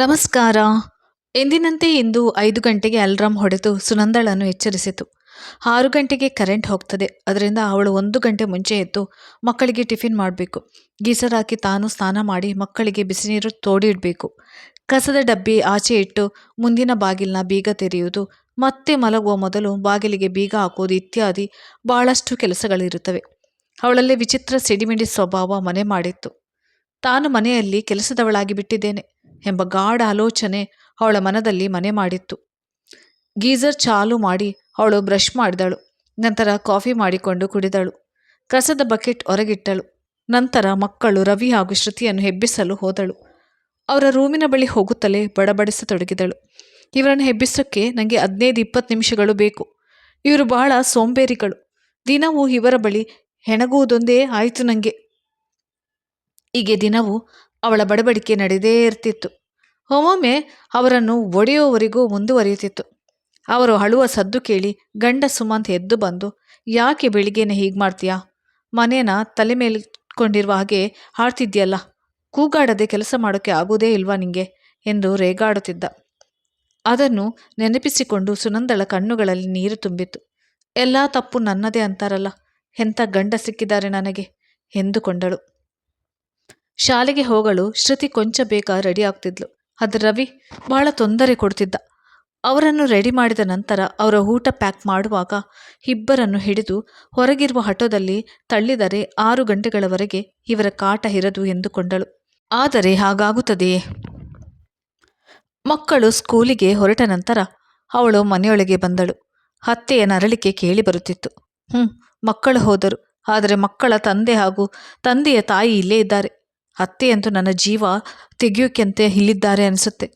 ನಮಸ್ಕಾರ. ಎಂದಿನಂತೆ ಇಂದು ಐದು ಗಂಟೆಗೆ ಅಲ್ರಾಮ್ ಹೊಡೆದು ಸುನಂದಳನ್ನು ಎಚ್ಚರಿಸಿತು. ಆರು ಗಂಟೆಗೆ ಕರೆಂಟ್ ಹೋಗ್ತದೆ. ಅದರಿಂದ ಅವಳು ಒಂದು ಗಂಟೆ ಮುಂಚೆ ಎದ್ದು ಮಕ್ಕಳಿಗೆ ಟಿಫಿನ್ ಮಾಡಬೇಕು. ಗೀಸರ್ ಹಾಕಿ ತಾನು ಸ್ನಾನ ಮಾಡಿ ಮಕ್ಕಳಿಗೆ ಬಿಸಿ ನೀರು ತೋಡಿಡಬೇಕು. ಕಸದ ಡಬ್ಬಿ ಆಚೆ ಇಟ್ಟು ಮುಂದಿನ ಬಾಗಿಲನ್ನ ಬೀಗ ತೆರೆಯುವುದು, ಮತ್ತೆ ಮಲಗುವ ಮೊದಲು ಬಾಗಿಲಿಗೆ ಬೀಗ ಹಾಕುವುದು ಇತ್ಯಾದಿ ಬಹಳಷ್ಟು ಕೆಲಸಗಳಿರುತ್ತವೆ. ಅವಳಲ್ಲಿ ವಿಚಿತ್ರ ಸಿಡಿಮಿಡಿ ಸ್ವಭಾವ ಮನೆ ಮಾಡಿತ್ತು. ತಾನು ಮನೆಯಲ್ಲಿ ಕೆಲಸದವಳಾಗಿ ಬಿಟ್ಟಿದ್ದೇನೆ. ಎಂಬ ಗಾಢ ಆಲೋಚನೆ ಅವಳ ಮನದಲ್ಲಿ ಮನೆ ಮಾಡಿತ್ತು. ಗೀಸರ್ ಚಾಲು ಮಾಡಿ ಅವಳು ಬ್ರಷ್ ಮಾಡಿದಳು. ನಂತರ ಕಾಫಿ ಮಾಡಿಕೊಂಡು ಕುಡಿದಳು. ಕಸದ ಬಕೆಟ್ ಹೊರಗಿಟ್ಟಳು. ನಂತರ ಮಕ್ಕಳು ರವಿ ಹಾಗೂ ಶ್ರುತಿಯನ್ನು ಹೆಬ್ಬಿಸಲು ಹೋದಳು. ಅವರ ರೂಮಿನ ಬಳಿ ಹೋಗುತ್ತಲೇ ಬಡಬಡಿಸತೊಡಗಿದಳು. ಇವರನ್ನು ಹೆಬ್ಬಿಸೋಕ್ಕೆ ನನಗೆ ಹದಿನೈದು ಇಪ್ಪತ್ತು ನಿಮಿಷಗಳು ಬೇಕು. ಇವರು ಬಹಳ ಸೋಂಬೇರಿಗಳು. ದಿನವೂ ಇವರ ಬಳಿ ಹೆಣಗುವುದೊಂದೇ ಆಯಿತು ನನಗೆ ಹೀಗೆ ದಿನವೂ ಅವಳ ಬಡಬಡಿಕೆ ನಡೆದೇ ಇರ್ತಿತ್ತು. ಒಮ್ಮೊಮ್ಮೆ ಅವರನ್ನು ಒಡೆಯುವವರೆಗೂ ಮುಂದುವರಿಯುತ್ತಿತ್ತು. ಅವರು ಅಳುವ ಸದ್ದು ಕೇಳಿ ಗಂಡ ಸುಮಂತ್ ಎದ್ದು ಬಂದು, ಯಾಕೆ ಬೆಳಿಗ್ಗೆನೆ ಹೀಗೆ ಮಾಡ್ತೀಯಾ? ಮನೇನ ತಲೆ ಮೇಲ್ಕೊಂಡಿರುವ ಹಾಗೆ ಆಡ್ತಿದ್ಯಲ್ಲ ಕೂಗಾಡದೆ ಕೆಲಸ ಮಾಡೋಕ್ಕೆ ಆಗೋದೇ ಇಲ್ವಾ ನಿಂಗೆ? ಎಂದು ರೇಗಾಡುತ್ತಿದ್ದ. ಅದನ್ನು ನೆನಪಿಸಿಕೊಂಡು ಸುನಂದಳ ಕಣ್ಣುಗಳಲ್ಲಿ ನೀರು ತುಂಬಿತು ಎಲ್ಲ ತಪ್ಪು ನನ್ನದೇ ಅಂತಾರಲ್ಲ, ಎಂಥ ಗಂಡ ಸಿಕ್ಕಿದ್ದಾರೆ ನನಗೆ? ಎಂದುಕೊಂಡಳು. ಶಾಲೆಗೆ ಹೋಗಲು ಶ್ರುತಿ ಕೊಂಚ ಬೇಗ ರೆಡಿ ಆಗ್ತಿದ್ಲು. ಆದರೆ ರವಿ ಬಹಳ ತೊಂದರೆ ಕೊಡ್ತಿದ್ದ. ಅವರನ್ನು ರೆಡಿ ಮಾಡಿದ ನಂತರ ಅವರ ಊಟ ಪ್ಯಾಕ್ ಮಾಡುವಾಗ ಇಬ್ಬರನ್ನು ಹಿಡಿದು ಹೊರಗಿರುವ ಹಠೋದಲ್ಲಿ ತಳ್ಳಿದರೆ ಆರು ಗಂಟೆಗಳವರೆಗೆ ಇವರ ಕಾಟ ಇರದು ಎಂದುಕೊಂಡಳು. ಆದರೆ ಹಾಗಾಗುತ್ತದೆಯೇ? ಮಕ್ಕಳು ಸ್ಕೂಲಿಗೆ ಹೊರಟ ನಂತರ ಅವಳು ಮನೆಯೊಳಗೆ ಬಂದಳು. ಅತ್ತೆಯ ನರಳಿಕೆ ಕೇಳಿ ಬರುತ್ತಿತ್ತು. ಹ್ಞೂ ಮಕ್ಕಳು ಹೋದರು. ಆದರೆ ಮಕ್ಕಳ ತಂದೆ ಹಾಗೂ ತಂದೆಯ ತಾಯಿ ಇಲ್ಲೇ ಇದ್ದಾರೆ. ಅತ್ತೆಯಂತೂ ನನ್ನ ಜೀವ ತೆಗೆಯೋಕ್ಕೆಂತೆ ಇಲ್ಲಿದ್ದಾರೆ ಅನಿಸುತ್ತೆ.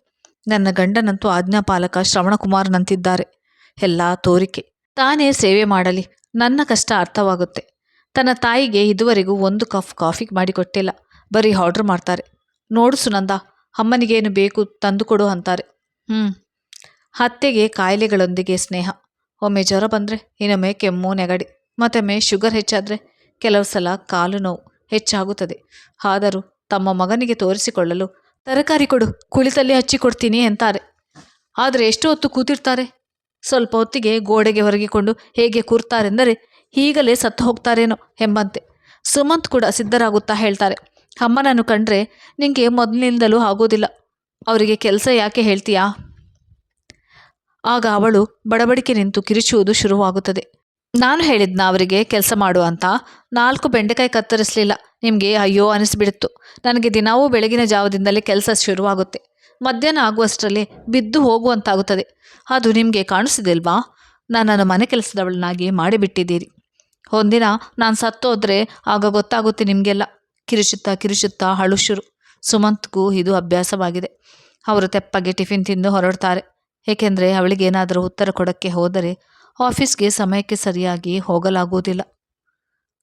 ನನ್ನ ಗಂಡನಂತೂ ಆಜ್ಞಾಪಾಲಕ ಶ್ರವಣಕುಮಾರನಂತಿದ್ದಾರೆ. ಎಲ್ಲ ತೋರಿಕೆ. ತಾನೇ ಸೇವೆ ಮಾಡಲಿ. ನನ್ನ ಕಷ್ಟ ಅರ್ಥವಾಗುತ್ತೆ. ತನ್ನ ತಾಯಿಗೆ ಇದುವರೆಗೂ ಒಂದು ಕಫ್ ಕಾಫಿ ಮಾಡಿಕೊಟ್ಟಿಲ್ಲ. ಬರೀ ಆರ್ಡರ್ ಮಾಡ್ತಾರೆ. ನೋಡು ಸುನಂದ, ಅಮ್ಮನಿಗೇನು ಬೇಕು ತಂದುಕೊಡು ಅಂತಾರೆ. ಹ್ಞೂ ಅತ್ತೆಗೆ ಕಾಯಿಲೆಗಳೊಂದಿಗೆ ಸ್ನೇಹ. ಒಮ್ಮೆ ಜ್ವರ ಬಂದರೆ, ಇನ್ನೊಮ್ಮೆ ಕೆಮ್ಮು, ನೆಗಡಿ. ಮತ್ತೊಮ್ಮೆ ಶುಗರ್ ಹೆಚ್ಚಾದರೆ ಕೆಲವು ಸಲ ಕಾಲು ನೋವು ಹೆಚ್ಚಾಗುತ್ತದೆ. ಆದರೂ ತಮ್ಮ ಮಗನಿಗೆ ತೋರಿಸಿಕೊಳ್ಳಲು, ತರಕಾರಿ ಕೊಡು, ಕುಳಿತಲ್ಲಿ ಹಚ್ಚಿಕೊಡ್ತೀನಿ ಅಂತಾರೆ. ಆದರೆ ಎಷ್ಟು ಹೊತ್ತು ಕೂತಿರ್ತಾರೆ. ಸ್ವಲ್ಪ ಹೊತ್ತಿಗೆ ಗೋಡೆಗೆ ಹೊರಗಿಕೊಂಡು ಹೇಗೆ ಕೂರ್ತಾರೆಂದರೆ ಈಗಲೇ ಸತ್ತು ಹೋಗ್ತಾರೇನೋ ಎಂಬಂತೆ. ಸುಮಂತ್ ಕೂಡ ಸಿದ್ಧರಾಗುತ್ತಾ ಹೇಳ್ತಾರೆ, ಅಮ್ಮನನ್ನು ಕಂಡ್ರೆ ನಿಂಗೆ ಮೊದಲಿನಿಂದಲೂ ಆಗೋದಿಲ್ಲ. ಅವರಿಗೆ ಕೆಲಸ ಯಾಕೆ ಹೇಳ್ತೀಯಾ? ಆಗ ಅವಳು ಬಡಬಡಿಕೆ ನಿಂತು ಕಿರಿಚುವುದು ಶುರುವಾಗುತ್ತದೆ. ನಾನು ಹೇಳಿದ್ನ ಅವರಿಗೆ ಕೆಲಸ ಮಾಡು ಅಂತ. ನಾಲ್ಕು ಬೆಂಡೆಕಾಯಿ ಕತ್ತರಿಸಲಿಲ್ಲ. ನಿಮಗೆ ಅಯ್ಯೋ ಅನಿಸ್ಬಿಡ್ತು. ನನಗೆ ದಿನವೂ ಬೆಳಗಿನ ಜಾವದಿಂದಲೇ ಕೆಲಸ ಶುರುವಾಗುತ್ತೆ. ಮಧ್ಯಾಹ್ನ ಆಗುವಷ್ಟರಲ್ಲಿ ಬಿದ್ದು ಹೋಗುವಂತಾಗುತ್ತದೆ. ಅದು ನಿಮಗೆ ಕಾಣಿಸಿದಿಲ್ವಾ? ನನ್ನನ್ನು ಮನೆ ಕೆಲಸದವಳನ್ನಾಗಿ ಮಾಡಿಬಿಟ್ಟಿದ್ದೀರಿ. ಒಂದಿನ ನಾನು ಸತ್ತೋದ್ರೆ ಆಗ ಗೊತ್ತಾಗುತ್ತೆ ನಿಮಗೆಲ್ಲ. ಕಿರುಚುತ್ತಾ ಕಿರುಚುತ್ತಾ, ಹಳು ಶುರು. ಸುಮಂತ್ಗೂ ಇದು ಅಭ್ಯಾಸವಾಗಿದೆ. ಅವರು ತೆಪ್ಪಗೆ ಟಿಫಿನ್ ತಿಂದು ಹೊರಡ್ತಾರೆ. ಏಕೆಂದರೆ ಅವಳಿಗೇನಾದರೂ ಉತ್ತರ ಕೊಡೋಕ್ಕೆ ಹೋದರೆ ಆಫೀಸ್ಗೆ ಸಮಯಕ್ಕೆ ಸರಿಯಾಗಿ ಹೋಗಲಾಗುವುದಿಲ್ಲ.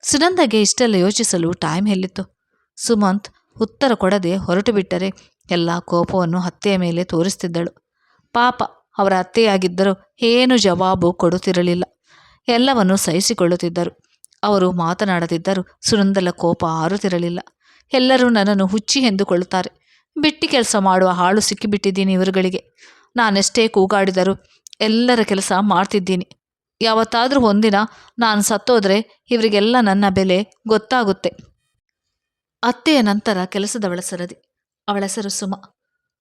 ಸುನಂದಗೆ ಇಷ್ಟೆಲ್ಲ ಯೋಚಿಸಲು ಟೈಮ್ ಎಲ್ಲಿತ್ತು? ಸುಮಂತ್ ಉತ್ತರ ಕೊಡದೆ ಹೊರಟು ಬಿಟ್ಟರೆ ಎಲ್ಲ ಕೋಪವನ್ನು ಅತ್ತೆಯ ಮೇಲೆ ತೋರಿಸ್ತಿದ್ದಳು. ಪಾಪ, ಅವರ ಅತ್ತೆಯಾಗಿದ್ದರೂ ಏನು ಜವಾಬು ಕೊಡುತ್ತಿರಲಿಲ್ಲ. ಎಲ್ಲವನ್ನು ಸಹಿಸಿಕೊಳ್ಳುತ್ತಿದ್ದರು. ಅವರು ಮಾತನಾಡದಿದ್ದರೂ ಸುನಂದಲ ಕೋಪ ಆರುತ್ತಿರಲಿಲ್ಲ. ಎಲ್ಲರೂ ನನ್ನನ್ನು ಹುಚ್ಚಿ ಎಂದುಕೊಳ್ಳುತ್ತಾರೆ. ಬಿಟ್ಟಿ ಕೆಲಸ ಮಾಡುವ ಹಾಳು ಸಿಕ್ಕಿಬಿಟ್ಟಿದ್ದೀನಿ ಇವರುಗಳಿಗೆ. ನಾನೆಷ್ಟೇ ಕೂಗಾಡಿದರೂ ಎಲ್ಲರ ಕೆಲಸ ಮಾಡ್ತಿದ್ದೀನಿ. ಯಾವತ್ತಾದರೂ ಒಂದಿನ ನಾನು ಸತ್ತೋದ್ರೆ ಇವರಿಗೆಲ್ಲ ನನ್ನ ಬೆಲೆ ಗೊತ್ತಾಗುತ್ತೆ. ಅತ್ತೆಯ ನಂತರ ಕೆಲಸದವಳ ಸರದಿ. ಅವಳ ಹೆಸರು ಸುಮ.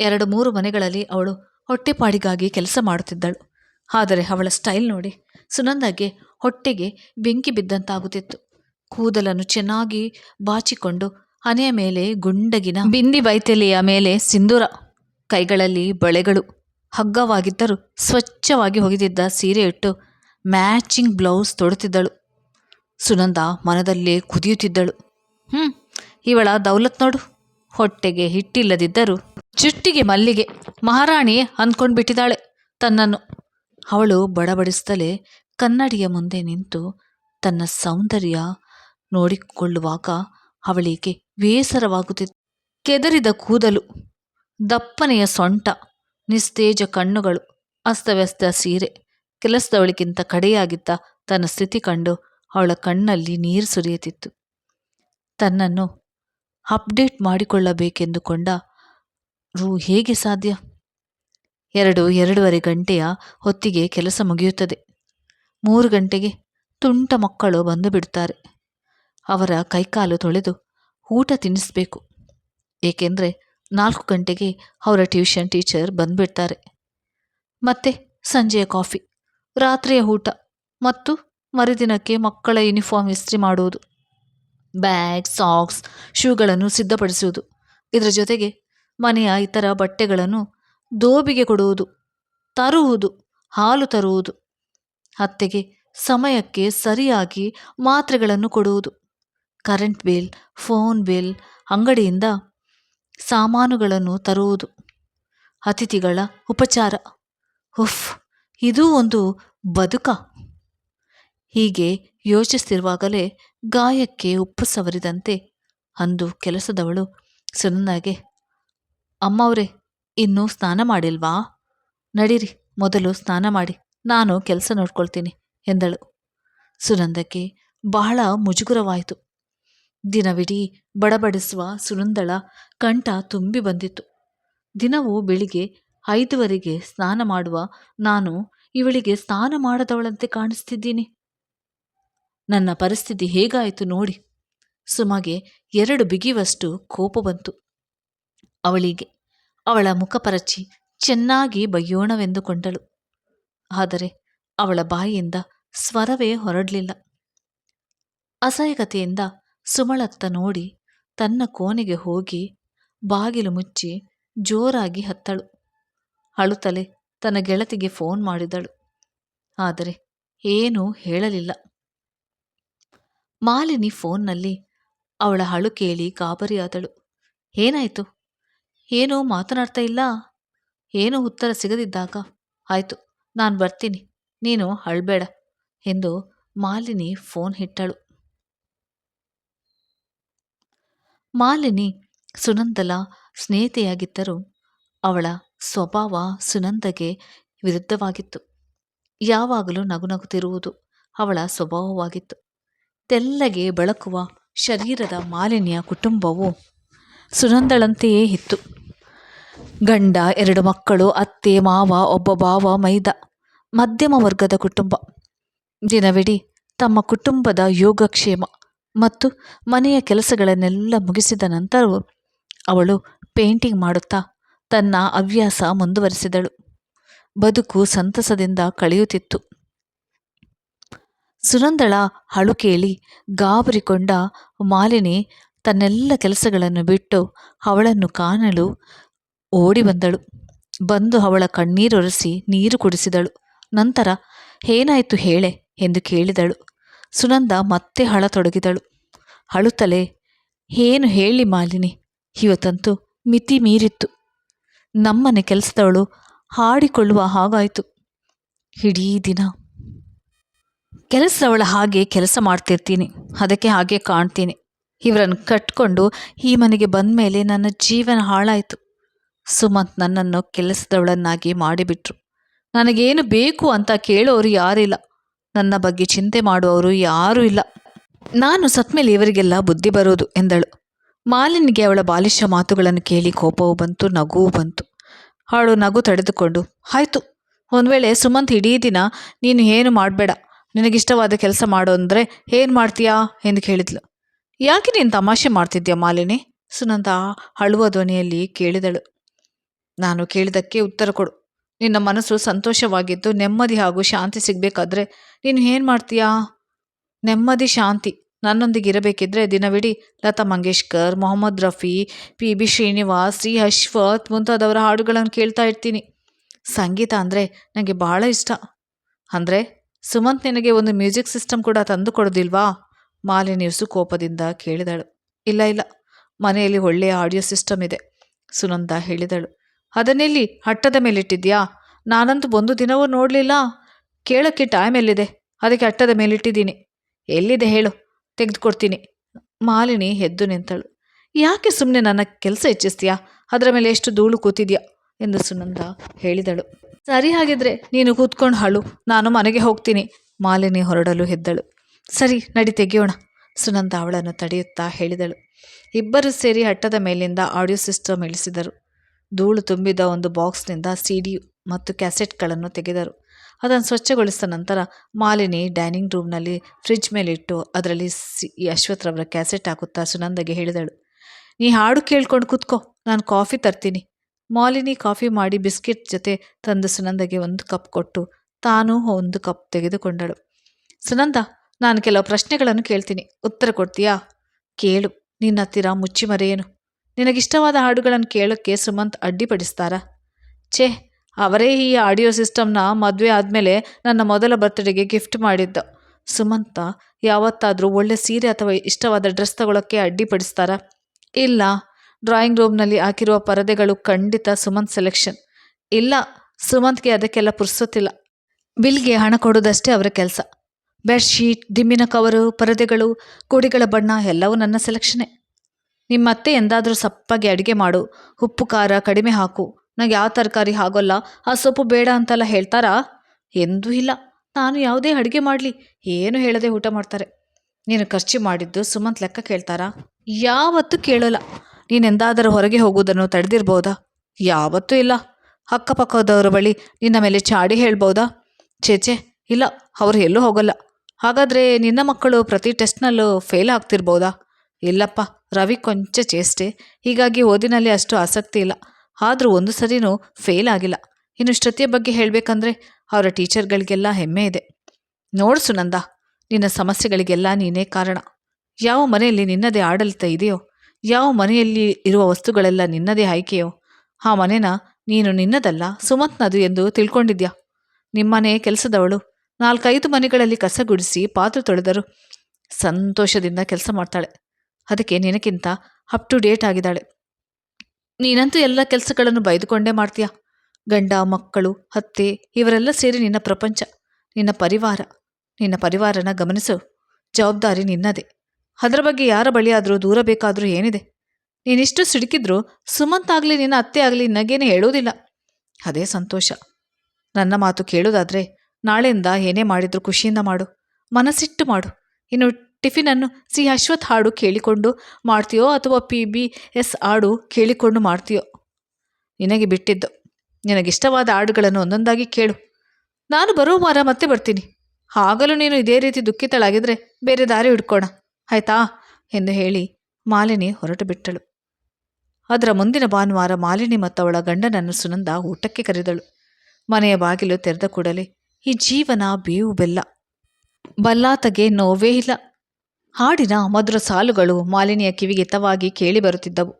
ಎರಡು ಮೂರು ಮನೆಗಳಲ್ಲಿ ಅವಳು ಹೊಟ್ಟೆಪಾಡಿಗಾಗಿ ಕೆಲಸ ಮಾಡುತ್ತಿದ್ದಳು. ಆದರೆ ಅವಳ ಸ್ಟೈಲ್ ನೋಡಿ ಸುನಂದಗೆ ಹೊಟ್ಟೆಗೆ ಬೆಂಕಿ ಬಿದ್ದಂತಾಗುತ್ತಿತ್ತು. ಕೂದಲನ್ನು ಚೆನ್ನಾಗಿ ಬಾಚಿಕೊಂಡು ಹನೆಯ ಮೇಲೆ ಗುಂಡಗಿನ ಬಿಂದಿ ಬೈತೆಲೆಯ ಮೇಲೆ ಸಿಂಧೂರ ಕೈಗಳಲ್ಲಿ ಬಳೆಗಳು ಹಗ್ಗವಾಗಿದ್ದರೂ ಸ್ವಚ್ಛವಾಗಿ ಒಗೆದಿದ್ದ ಸೀರೆ ಇಟ್ಟು ಮ್ಯಾಚಿಂಗ್ ಬ್ಲೌಸ್ ತೊಡುತ್ತಿದ್ದಳು. ಸುನಂದ ಮನದಲ್ಲೇ ಕುದಿಯುತ್ತಿದ್ದಳು. ಹ್ಞೂ ಇವಳ ದೌಲತ್ ನೋಡು. ಹೊಟ್ಟೆಗೆ ಹಿಟ್ಟಿಲ್ಲದಿದ್ದರೂ ಚುಟ್ಟಿಗೆ ಮಲ್ಲಿಗೆ. ಮಹಾರಾಣಿ ಅಂದ್ಕೊಂಡು ಬಿಟ್ಟಿದ್ದಾಳೆ ತನ್ನನ್ನು. ಅವಳು ಬಡಬಡಿಸುತ್ತಲೇ ಕನ್ನಡಿಯ ಮುಂದೆ ನಿಂತು ತನ್ನ ಸೌಂದರ್ಯ ನೋಡಿಕೊಳ್ಳುವಾಗ ಅವಳಿಗೆ ಬೇಸರವಾಗುತ್ತಿತ್ತು. ಕೆದರಿದ ಕೂದಲು, ದಪ್ಪನೆಯ ಸೊಂಟ, ನಿಸ್ತೇಜ ಕಣ್ಣುಗಳು, ಅಸ್ತವ್ಯಸ್ತ ಸೀರೆ ಕೆಲಸದವಳಿಗಿಂತ ಕಡೆಯಾಗಿದ್ದ ತನ್ನ ಸ್ಥಿತಿ ಕಂಡು ಅವಳ ಕಣ್ಣಲ್ಲಿ ನೀರು ಸುರಿಯುತ್ತಿತ್ತು. ತನ್ನನ್ನು ಅಪ್ಡೇಟ್ ಮಾಡಿಕೊಳ್ಳಬೇಕೆಂದುಕೊಂಡ, ರೂ, ಹೇಗೆ ಸಾಧ್ಯ? ಎರಡು, ಎರಡೂವರೆ ಗಂಟೆಯ ಹೊತ್ತಿಗೆ ಕೆಲಸ ಮುಗಿಯುತ್ತದೆ. ಮೂರು ಗಂಟೆಗೆ ತುಂಟ ಮಕ್ಕಳು ಬಂದು ಬಿಡುತ್ತಾರೆ. ಅವರ ಕೈಕಾಲು ತೊಳೆದು ಊಟ ತಿನ್ನಿಸ್ಬೇಕು. ಏಕೆಂದರೆ ನಾಲ್ಕು ಗಂಟೆಗೆ ಅವರ ಟ್ಯೂಷನ್ ಟೀಚರ್ ಬಂದುಬಿಡ್ತಾರೆ. ಮತ್ತೆ ಸಂಜೆಯ ಕಾಫಿ. ರಾತ್ರಿಯ ಊಟ ಮತ್ತು ಮರುದಿನಕ್ಕೆ ಮಕ್ಕಳ ಯೂನಿಫಾರ್ಮ್ ಇಸ್ತ್ರಿ ಮಾಡುವುದು. ಬ್ಯಾಗ್ ಸಾಕ್ಸ್ ಶೂಗಳನ್ನು ಸಿದ್ಧಪಡಿಸುವುದು. ಇದರ ಜೊತೆಗೆ ಮನೆಯ ಇತರ ಬಟ್ಟೆಗಳನ್ನು ದೋಬಿಗೆ ಕೊಡುವುದು, ತರುವುದು, ಹಾಲು ತರುವುದು. ಅತ್ತೆಗೆ ಸಮಯಕ್ಕೆ ಸರಿಯಾಗಿ ಮಾತ್ರೆಗಳನ್ನು ಕೊಡುವುದು. ಕರೆಂಟ್ ಬಿಲ್ ಫೋನ್ ಬಿಲ್ ಅಂಗಡಿಯಿಂದ ಸಾಮಾನುಗಳನ್ನು ತರುವುದು. ಅತಿಥಿಗಳ ಉಪಚಾರ. ಉಫ್! ಇದೂ ಒಂದು ಬದುಕ. ಹೀಗೆ ಯೋಚಿಸ್ತಿರುವಾಗಲೇ ಗಾಯಕ್ಕೆ ಉಪ್ಪು ಸವರಿದಂತೆ ಅಂದು ಕೆಲಸದವಳು ಸುನಂದಾಗೆ, ಅಮ್ಮವ್ರೆ, ಇನ್ನೂ ಸ್ನಾನ ಮಾಡಿಲ್ವಾ? ನಡೀರಿ, ಮೊದಲು ಸ್ನಾನ ಮಾಡಿ, ನಾನು ಕೆಲಸ ನೋಡ್ಕೊಳ್ತೀನಿ, ಎಂದಳು. ಸುನಂದಕ್ಕೆ ಬಹಳ ಮುಜುಗುರವಾಯಿತು. ದಿನವಿಡೀ ಬಡಬಡಿಸುವ ಸುನಂದಳ ಕಂಠ ತುಂಬಿ ಬಂದಿತ್ತು. ದಿನವೂ ಬೆಳಿಗ್ಗೆ ಐದುವರೆಗೆ ಸ್ನಾನ ಮಾಡುವ ನಾನು ಇವಳಿಗೆ ಸ್ನಾನ ಮಾಡದವಳಂತೆ ಕಾಣಿಸ್ತಿದ್ದೀನಿ. ನನ್ನ ಪರಿಸ್ಥಿತಿ ಹೇಗಾಯಿತು ನೋಡಿ. ಸುಮಗೆ ಎರಡು ಬಿಗಿವಷ್ಟು ಕೋಪ ಬಂತು. ಅವಳಿಗೆ, ಅವಳ ಮುಖಪರಚಿ ಚೆನ್ನಾಗಿ ಬಯ್ಯೋಣವೆಂದುಕೊಂಡಳು ಆದರೆ ಅವಳ ಬಾಯಿಯಿಂದ ಸ್ವರವೇ ಹೊರಡಲಿಲ್ಲ. ಅಸಹ್ಯಕತೆಯಿಂದ ಸುಮಳತ್ತ ನೋಡಿ ತನ್ನ ಕೋಣೆಗೆ ಹೋಗಿ ಬಾಗಿಲು ಮುಚ್ಚಿ ಜೋರಾಗಿ ಹತ್ತಳು. ಅಳುತ್ತಲೇ ತನ್ನ ಗೆಳತಿಗೆ ಫೋನ್ ಮಾಡಿದಳು. ಆದರೆ ಏನೂ ಹೇಳಲಿಲ್ಲ. ಮಾಲಿನಿ ಫೋನ್ನಲ್ಲಿ ಅವಳ ಅಳು ಕೇಳಿ ಗಾಬರಿಯಾದಳು ಏನಾಯಿತು? ಏನೂ ಮಾತನಾಡ್ತಾ ಇಲ್ಲ? ಏನೂ ಉತ್ತರ ಸಿಗದಿದ್ದಾಗ? ಆಯ್ತು, ನಾನು ಬರ್ತೀನಿ. ನೀನು ಅಳ್ಬೇಡ ಎಂದು ಮಾಲಿನಿ ಫೋನ್ ಇಟ್ಟಳು. ಮಾಲಿನಿ ಸುನಂದಲ ಸ್ನೇಹಿತೆಯಾಗಿದ್ದರೂ ಅವಳ ಸ್ವಭಾವ ಸುನಂದಗೆ ವಿರುದ್ಧವಾಗಿತ್ತು. ಯಾವಾಗಲೂ ನಗುನಗುತ್ತಿರುವುದು ಅವಳ ಸ್ವಭಾವವಾಗಿತ್ತು. ತೆಲ್ಲಗೆ ಬೆಳಕುವ ಶರೀರದ ಮಾಲಿನ್ಯ ಕುಟುಂಬವು ಸುನಂದಳಂತೆಯೇ ಇತ್ತು. ಗಂಡ, ಎರಡು ಮಕ್ಕಳು, ಅತ್ತೆ, ಮಾವ, ಒಬ್ಬ ಭಾವ, ಮೈದ, ಮಧ್ಯಮ ವರ್ಗದ ಕುಟುಂಬ. ದಿನವಿಡೀ ತಮ್ಮ ಕುಟುಂಬದ ಯೋಗಕ್ಷೇಮ ಮತ್ತು ಮನೆಯ ಕೆಲಸಗಳನ್ನೆಲ್ಲ ಮುಗಿಸಿದ ನಂತರವೂ ಅವಳು ಪೇಂಟಿಂಗ್ ಮಾಡುತ್ತಾ ತನ್ನ ಹವ್ಯಾಸ ಮುಂದುವರಿಸಿದಳು. ಬದುಕು ಸಂತಸದಿಂದ ಕಳೆಯುತ್ತಿತ್ತು. ಸುನಂದಳ ಹಳು ಕೇಳಿ ಗಾಬರಿಕೊಂಡ ಮಾಲಿನಿ ತನ್ನೆಲ್ಲ ಕೆಲಸಗಳನ್ನು ಬಿಟ್ಟು ಅವಳನ್ನು ಕಾಣಲು ಓಡಿ ಬಂದಳು ಬಂದು ಅವಳ ಕಣ್ಣೀರೊರೆಸಿ ನೀರು ಕುಡಿಸಿದಳು. ನಂತರ, ಏನಾಯಿತು ಹೇಳೆ? ಎಂದು ಕೇಳಿದಳು. ಸುನಂದ ಮತ್ತೆ ಅಳತೊಡಗಿದಳು. ಅಳುತ್ತಲೇ ಏನು ಹೇಳಿ ಮಾಲಿನಿ? ಇವತ್ತಂತೂ ಮಿತಿ ಮೀರಿತ್ತು. ನಮ್ಮನೆ ಕೆಲಸದವಳು ಹಾಡಿಕೊಳ್ಳುವ ಹಾಗಾಯಿತು. ಇಡೀ ದಿನ. ಕೆಲಸದವಳ ಹಾಗೆ ಕೆಲಸ ಮಾಡ್ತಿರ್ತೀನಿ. ಅದಕ್ಕೆ ಹಾಗೆ ಕಾಣ್ತೀನಿ. ಇವರನ್ನು ಕಟ್ಕೊಂಡು ಈ ಮನೆಗೆ ಬಂದ ಮೇಲೆ ನನ್ನ ಜೀವನ ಹಾಳಾಯಿತು. ಸುಮಂತ್ ನನ್ನನ್ನು ಕೆಲಸದವಳನ್ನಾಗಿ ಮಾಡಿಬಿಟ್ರು. ನನಗೇನು ಬೇಕು ಅಂತ ಕೇಳೋರು ಯಾರಿಲ್ಲ. ನನ್ನ ಬಗ್ಗೆ ಚಿಂತೆ ಮಾಡುವವರು ಯಾರೂ ಇಲ್ಲ. ನಾನು ಸತ್ಮೇಲೆ ಇವರಿಗೆಲ್ಲ ಬುದ್ಧಿ ಬರೋದು ಎಂದಳು. ಮಾಲಿನಿಗೆ ಅವಳ ಬಾಲಿಶ ಮಾತುಗಳನ್ನು ಕೇಳಿ ಕೋಪವು ಬಂತು, ನಗುವು ಬಂತು. ಅವಳು ನಗು ತಡೆದುಕೊಂಡು, ಆಯಿತು, ಒಂದು ವೇಳೆ ಸುಮಂತ್ ಇಡೀ ದಿನ ನೀನು ಏನು ಮಾಡಬೇಡ, ನಿನಗಿಷ್ಟವಾದ ಕೆಲಸ ಮಾಡು ಅಂದರೆ ಏನು ಮಾಡ್ತೀಯಾ? ಎಂದು ಕೇಳಿದ್ಲು. ಯಾಕೆ ನೀನು ತಮಾಷೆ ಮಾಡ್ತಿದ್ಯಾ ಮಾಲಿನಿ? ಸುನಂದ ಅಳುವ ಧ್ವನಿಯಲ್ಲಿ ಕೇಳಿದಳು. ನಾನು ಕೇಳಿದಕ್ಕೆ ಉತ್ತರ ಕೊಡು. ನಿನ್ನ ಮನಸ್ಸು ಸಂತೋಷವಾಗಿದ್ದು ನೆಮ್ಮದಿ ಹಾಗೂ ಶಾಂತಿ ಸಿಗಬೇಕಾದ್ರೆ ನೀನು ಏನು ಮಾಡ್ತೀಯಾ? ನೆಮ್ಮದಿ, ಶಾಂತಿ. ನನ್ನೊಂದಿಗೆ ಇರಬೇಕಿದ್ರೆ ದಿನವಿಡೀ ಲತಾ ಮಂಗೇಶ್ಕರ್, ಮೊಹಮ್ಮದ್ ರಫಿ ಪಿ ಬಿ ಶ್ರೀನಿವಾಸ್, ಶ್ರೀ ಅಶ್ವಥ್ ಮುಂತಾದವರ ಹಾಡುಗಳನ್ನು ಕೇಳ್ತಾ ಇರ್ತೀನಿ. ಸಂಗೀತ ಅಂದರೆ ನನಗೆ ಬಹಳ ಇಷ್ಟ. ಅಂದರೆ ಸುಮಂತ್ ನಿನಗೆ ಒಂದು ಮ್ಯೂಸಿಕ್ ಸಿಸ್ಟಮ್ ಕೂಡ ತಂದು ಕೊಡೋದಿಲ್ವಾ? ಮಾಲಿನಿ ಕೋಪದಿಂದ ಕೇಳಿದಳು. ಇಲ್ಲ ಇಲ್ಲ. ಮನೆಯಲ್ಲಿ ಒಳ್ಳೆಯ ಆಡಿಯೋ ಸಿಸ್ಟಮ್ ಇದೆ, ಸುನಂದ ಹೇಳಿದಳು. ಅದನ್ನೆಲ್ಲಿ? ಹಟ್ಟದ ಮೇಲಿಟ್ಟಿದ್ಯಾ? ನಾನಂತೂ ಒಂದು ದಿನವೂ ನೋಡಲಿಲ್ಲ. ಕೇಳೋಕ್ಕೆ ಟೈಮ್ ಎಲ್ಲಿದೆ? ಅದಕ್ಕೆ ಅಟ್ಟದ ಮೇಲಿಟ್ಟಿದ್ದೀನಿ. ಎಲ್ಲಿದೆ ಹೇಳು? ತೆಗೆದುಕೊಡ್ತೀನಿ. ಮಾಲಿನಿ ಎದ್ದು ನಿಂತಳು. ಯಾಕೆ ಸುಮ್ಮನೆ ನನ್ನ ಕೆಲಸ ಹೆಚ್ಚಿಸ್ತೀಯಾ? ಅದರ ಮೇಲೆ ಎಷ್ಟು ಧೂಳು ಕೂತಿದ್ಯಾ? ಎಂದು ಸುನಂದ ಹೇಳಿದಳು. ಸರಿ ಹಾಗಿದ್ರೆ ನೀನು ಕೂತ್ಕೊಂಡು ಹಾಳು. ನಾನು ಮನೆಗೆ ಹೋಗ್ತೀನಿ. ಮಾಲಿನಿ ಹೊರಡಲು ಎದ್ದಳು ಸರಿ, ನಡಿ ತೆಗೆಯೋಣ. ಸುನಂದ ಅವಳನ್ನು ತಡೆಯುತ್ತಾ ಹೇಳಿದಳು. ಇಬ್ಬರು ಸೇರಿ ಹಟ್ಟದ ಮೇಲಿಂದ ಆಡಿಯೋ ಸಿಸ್ಟಮ್ ಇಳಿಸಿದರು. ಧೂಳು ತುಂಬಿದ ಒಂದು ಬಾಕ್ಸ್ನಿಂದ ಸಿ ಡಿ ಮತ್ತು ಕ್ಯಾಸೆಟ್ಗಳನ್ನು ತೆಗೆದರು. ಅದನ್ನು ಸ್ವಚ್ಛಗೊಳಿಸಿದ ನಂತರ ಮಾಲಿನಿ ಡೈನಿಂಗ್ ರೂಮ್ನಲ್ಲಿ ಫ್ರಿಡ್ಜ್ ಮೇಲಿಟ್ಟು ಅದರಲ್ಲಿ ಸಿ ಅಶ್ವಥ್ರವರ ಕ್ಯಾಸೆಟ್ ಹಾಕುತ್ತಾ ಸುನಂದಗೆ ಹೇಳಿದಳು. ನೀ ಹಾಡು ಕೇಳ್ಕೊಂಡು ಕೂತ್ಕೋ, ನಾನು ಕಾಫಿ ತರ್ತೀನಿ. ಮಾಲಿನಿ ಕಾಫಿ ಮಾಡಿ ಬಿಸ್ಕೆಟ್ ಜೊತೆ ತಂದು ಸುನಂದಗೆ ಒಂದು ಕಪ್ ಕೊಟ್ಟು ತಾನೂ ಒಂದು ಕಪ್ ತೆಗೆದುಕೊಂಡಳು. ಸುನಂದ, ನಾನು ಕೆಲವು ಪ್ರಶ್ನೆಗಳನ್ನು ಕೇಳ್ತೀನಿ. ಉತ್ತರ ಕೊಡ್ತೀಯಾ? ಕೇಳು. ನಿನ್ನ ಹತ್ತಿರ ಮುಚ್ಚಿ ಮರೆಯೇನು ನಿನಗಿಷ್ಟವಾದ ಹಾಡುಗಳನ್ನು ಕೇಳೋಕ್ಕೆ ಸುಮಂತ್ ಅಡ್ಡಿಪಡಿಸ್ತಾರಾ? ಛೇ ಅವರೇ ಈ ಆಡಿಯೋ ಸಿಸ್ಟಮ್ನ ಮದುವೆ ಆದಮೇಲೆ ನನ್ನ ಮೊದಲ ಬರ್ತ್ಡೇಗೆ ಗಿಫ್ಟ್ ಮಾಡಿದ್ದ. ಸುಮಂತ, ಯಾವತ್ತಾದರೂ ಒಳ್ಳೆ ಸೀರೆ ಅಥವಾ ಇಷ್ಟವಾದ ಡ್ರೆಸ್ ತಗೊಳ್ಳೋಕ್ಕೆ ಅಡ್ಡಿಪಡಿಸ್ತಾರಾ? ಇಲ್ಲ. ಡ್ರಾಯಿಂಗ್ ರೂಮ್ನಲ್ಲಿ ಹಾಕಿರುವ ಪರದೆಗಳು ಖಂಡಿತ ಸುಮಂತ್ ಸೆಲೆಕ್ಷನ್ ಇಲ್ಲ, ಸುಮಂತ್ಗೆ ಅದಕ್ಕೆಲ್ಲ ಪುರ್ಸೊತ್ತಿಲ್ಲ. ಬಿಲ್ಗೆ ಹಣ ಕೊಡೋದಷ್ಟೇ ಅವರ ಕೆಲಸ. ಬೆಡ್ಶೀಟ್ ದಿಂಬಿನ ಕವರು ಪರದೆಗಳು, ಕೋಡಿಗಳ ಬಣ್ಣ ಎಲ್ಲವೂ ನನ್ನ ಸೆಲೆಕ್ಷನೇ ನಿಮ್ಮತ್ತೆ ಎಂದಾದರೂ ಸಪ್ಪಾಗಿ ಅಡುಗೆ ಮಾಡು. ಉಪ್ಪು, ಖಾರ ಕಡಿಮೆ ಹಾಕು. ನಂಗೆ ಯಾವ ತರಕಾರಿ ಆಗೋಲ್ಲ ಆ ಸೊಪ್ಪು ಬೇಡ ಅಂತೆಲ್ಲ ಹೇಳ್ತಾರಾ? ಎಂದೂ ಇಲ್ಲ. ನಾನು ಯಾವುದೇ ಅಡುಗೆ ಮಾಡಲಿ, ಏನು ಹೇಳದೆ ಊಟ ಮಾಡ್ತಾರೆ. ನೀನು ಖರ್ಚು ಮಾಡಿದ್ದು ಸುಮಂತ್ ಲೆಕ್ಕ ಕೇಳ್ತಾರಾ? ಯಾವತ್ತೂ ಕೇಳೋಲ್ಲ. ನೀನೆಂದಾದರೂ ಹೊರಗೆ ಹೋಗುವುದನ್ನು ತಡೆದಿರ್ಬೋದಾ? ಯಾವತ್ತೂ ಇಲ್ಲ. ಅಕ್ಕಪಕ್ಕದವರ ಬಳಿ ನಿನ್ನ ಮೇಲೆ ಚಾಡಿ ಹೇಳ್ಬೋದಾ? ಚೇಚೆ ಇಲ್ಲ, ಅವರು ಎಲ್ಲೂ ಹೋಗಲ್ಲ. ಹಾಗಾದರೆ ನಿನ್ನ ಮಕ್ಕಳು ಪ್ರತಿ ಟೆಸ್ಟ್ನಲ್ಲೂ ಫೇಲ್ ಆಗ್ತಿರ್ಬೋದಾ? ಇಲ್ಲಪ್ಪ, ರವಿ ಕೊಂಚ ಚೇಷ್ಟೆ. ಹೀಗಾಗಿ ಓದಿನಲ್ಲಿ ಅಷ್ಟು ಆಸಕ್ತಿ ಇಲ್ಲ. ಆದರೂ ಒಂದು ಸರಿನೂ ಫೇಲ್ ಆಗಿಲ್ಲ. ಇನ್ನು ಶ್ರುತಿಯ ಬಗ್ಗೆ ಹೇಳಬೇಕಂದ್ರೆ ಅವರ ಟೀಚರ್ಗಳಿಗೆಲ್ಲ ಹೆಮ್ಮೆ ಇದೆ. ನೋಡು ಸುನಂದ, ನಿನ್ನ ಸಮಸ್ಯೆಗಳಿಗೆಲ್ಲ ನೀನೇ ಕಾರಣ. ಯಾವ ಮನೆಯಲ್ಲಿ ನಿನ್ನದೇ ಆಡಳಿತ ಇದೆಯೋ, ಯಾವ ಮನೆಯಲ್ಲಿ ಇರುವ ವಸ್ತುಗಳೆಲ್ಲ ನಿನ್ನದೇ ಆಯ್ಕೆಯೋ, ಆ ಮನೆನ ನೀನು ನಿನ್ನದಲ್ಲ, ಸುಮತ್ನದು ಎಂದು ತಿಳ್ಕೊಂಡಿದ್ಯಾ? ನಿಮ್ಮನೆ ಕೆಲಸದವಳು, ನಾಲ್ಕೈದು ಮನೆಗಳಲ್ಲಿ ಕಸ ಗುಡಿಸಿ ಪಾತ್ರೆ ತೊಳೆದರು ಸಂತೋಷದಿಂದ ಕೆಲಸ ಮಾಡ್ತಾಳೆ. ಅದಕ್ಕೆ ನಿನಕ್ಕಿಂತ ಅಪ್ ಟು ಡೇಟ್ ಆಗಿದ್ದಾಳೆ. ನೀನಂತೂ ಎಲ್ಲ ಕೆಲಸಗಳನ್ನು ಬೈದುಕೊಂಡೇ ಮಾಡ್ತೀಯ? ಗಂಡ, ಮಕ್ಕಳು ಹತ್ತೆ ಇವರೆಲ್ಲ ಸೇರಿ ನಿನ್ನ ಪ್ರಪಂಚ, ನಿನ್ನ ಪರಿವಾರ. ನಿನ್ನ ಪರಿವಾರನ ಗಮನಿಸು. ಜವಾಬ್ದಾರಿ ನಿನ್ನದೇ. ಅದರ ಬಗ್ಗೆ ಯಾರ ಬಳಿಯಾದರೂ ದೂರ ಬೇಕಾದರೂ ಏನಿದೆ? ನೀನಿಷ್ಟು ಸಿಡುಕಿದ್ರೂ ಸುಮಂತ್ ಆಗಲಿ, ನಿನ್ನ ಅತ್ತೆ ಆಗಲಿ ನಗೇನೆ ಹೇಳೋದಿಲ್ಲ. ಅದೇ ಸಂತೋಷ. ನನ್ನ ಮಾತು ಕೇಳೋದಾದರೆ ನಾಳೆಯಿಂದ ಏನೇ ಮಾಡಿದ್ರು ಖುಷಿಯಿಂದ ಮಾಡು. ಮನಸ್ಸಿಟ್ಟು ಮಾಡು. ಇನ್ನು ಟಿಫಿನನ್ನು ಸಿ ಅಶ್ವಥ್ ಹಾಡು ಕೇಳಿಕೊಂಡು ಮಾಡ್ತೀಯೋ ಅಥವಾ ಪಿ ಬಿ ಎಸ್ ಹಾಡು ಕೇಳಿಕೊಂಡು ಮಾಡ್ತೀಯೋ ನಿನಗೆ ಬಿಟ್ಟಿದ್ದು. ನಿನಗಿಷ್ಟವಾದ ಹಾಡುಗಳನ್ನು ಒಂದೊಂದಾಗಿ ಕೇಳು. ನಾನು ಬರೋ ವಾರ ಮತ್ತೆ ಬರ್ತೀನಿ. ಆಗಲೂ ನೀನು ಇದೇ ರೀತಿ ದುಃಖಿತಳಾಗಿದ್ರೆ ಬೇರೆ ದಾರಿ ಹಿಡ್ಕೋಣ. ಆಯ್ತಾ? ಎಂದು ಹೇಳಿ ಮಾಲಿನಿ ಹೊರಟು ಬಿಟ್ಟಳು. ಅದರ ಮುಂದಿನ ಭಾನುವಾರ ಮಾಲಿನಿ ಮತ್ತು ಅವಳ ಗಂಡನನ್ನು ಸುನಂದ ಊಟಕ್ಕೆ ಕರೆದಳು. ಮನೆಯ ಬಾಗಿಲು ತೆರೆದ ಕೂಡಲೇ ಈ ಜೀವನ ಬೇವು ಬೆಲ್ಲ. ಬಲ್ಲಾತಗೆ ನೋವೇ ಇಲ್ಲ. ಹಾಡಿನ ಮಧುರ ಸಾಲುಗಳು ಮಾಲಿನಿಯ ಕಿವಿಗೆ ತವಾಗಿ ಕೇಳಿ ಬರುತ್ತಿದ್ದವು.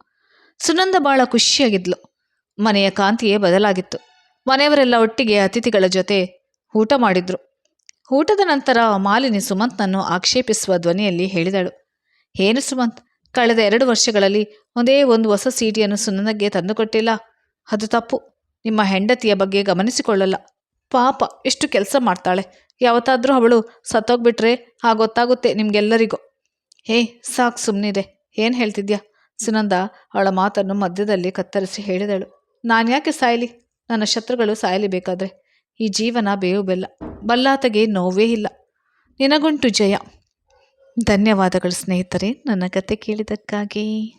ಸುನಂದ ಬಹಳ ಖುಷಿಯಾಗಿದ್ಲು. ಮನೆಯ ಕಾಂತಿಯೇ ಬದಲಾಗಿತ್ತು. ಮನೆಯವರೆಲ್ಲ ಒಟ್ಟಿಗೆ ಅತಿಥಿಗಳ ಜೊತೆ ಊಟ ಮಾಡಿದ್ರು. ಊಟದ ನಂತರ ಮಾಲಿನಿ ಸುಮಂತ್ನನ್ನು ಆಕ್ಷೇಪಿಸುವ ಧ್ವನಿಯಲ್ಲಿ ಹೇಳಿದಳು. ಏನು ಸುಮಂತ್, ಕಳೆದ ಎರಡು ವರ್ಷಗಳಲ್ಲಿ ಒಂದೇ ಒಂದು ಹೊಸ ಸೀಟಿಯನ್ನು ಸುನಂದಗೆ ತಂದುಕೊಟ್ಟಿಲ್ಲ. ಅದು ತಪ್ಪು. ನಿಮ್ಮ ಹೆಂಡತಿಯ ಬಗ್ಗೆ ಗಮನಿಸಿಕೊಳ್ಳಲ್ಲ. ಪಾಪ, ಎಷ್ಟು ಕೆಲಸ ಮಾಡ್ತಾಳೆ. ಯಾವತ್ತಾದರೂ ಅವಳು ಸತ್ತೋಗ್ಬಿಟ್ರೆ ಆ ಗೊತ್ತಾಗುತ್ತೆ ನಿಮಗೆಲ್ಲರಿಗೂ. ಹೇ, ಸಾಕು ಸುಮ್ಮನಿದೆ ಏನು ಹೇಳ್ತಿದ್ಯಾ? ಸುನಂದ ಅವಳ ಮಾತನ್ನು ಮಧ್ಯದಲ್ಲಿ ಕತ್ತರಿಸಿ ಹೇಳಿದಳು. ನಾನು ಯಾಕೆ ಸಾಯಲಿ? ನನ್ನ ಶತ್ರುಗಳು ಸಾಯಲಿ ಬೇಕಾದರೆ ಈ ಜೀವನ ಬೇವು ಬೆಲ್ಲ. ಬಲ್ಲಾತಗೆ ನೋವೇ ಇಲ್ಲ. ನಿನಗುಂಟು ಜಯ. ಧನ್ಯವಾದಗಳು ಸ್ನೇಹಿತರೆ, ನನ್ನ ಕತೆ ಕೇಳಿದ್ದಕ್ಕಾಗಿ.